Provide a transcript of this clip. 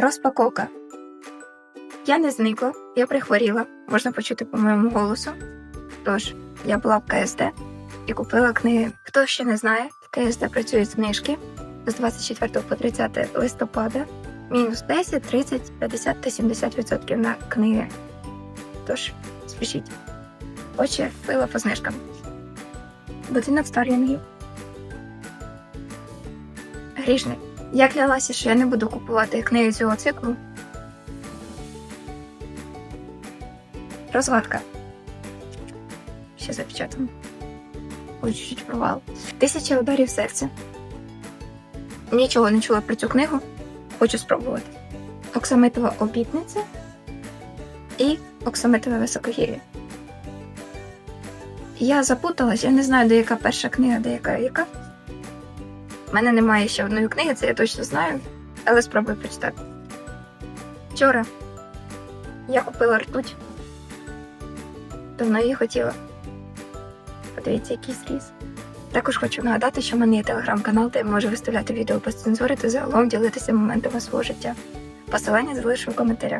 Розпаковка. Я не зникла, я прихворіла, можна почути по моєму голосу. Тож, я була в КСД і купила книги. Хто ще не знає, в КСД працюють книжки з 24 по 30 листопада. Мінус 10, 30, 50 та 70% на книги. Тож, спішіть. Очі пила по знижкам. Будинок Старлінгів. Грішник. Я клялася, що я не буду купувати книги цього циклу. Розгадка. Ще запечатано. Ой, чуть-чуть провал. Тисяча ударів серця. Нічого не чула про цю книгу. Хочу спробувати. Оксамитова обітниця і Оксамитове високогір'я. Я запуталась, я не знаю, де яка перша книга, де яка яка. У мене немає ще одної книги, це я точно знаю, але спробую прочитати. Вчора я купила ртуть. Давно її хотіла. Подивіться, який зріз. Також хочу нагадати, що в мене є телеграм-канал, де я можу виставляти відео без цензури та загалом ділитися моментами свого життя. Посилання залишу в коментарях.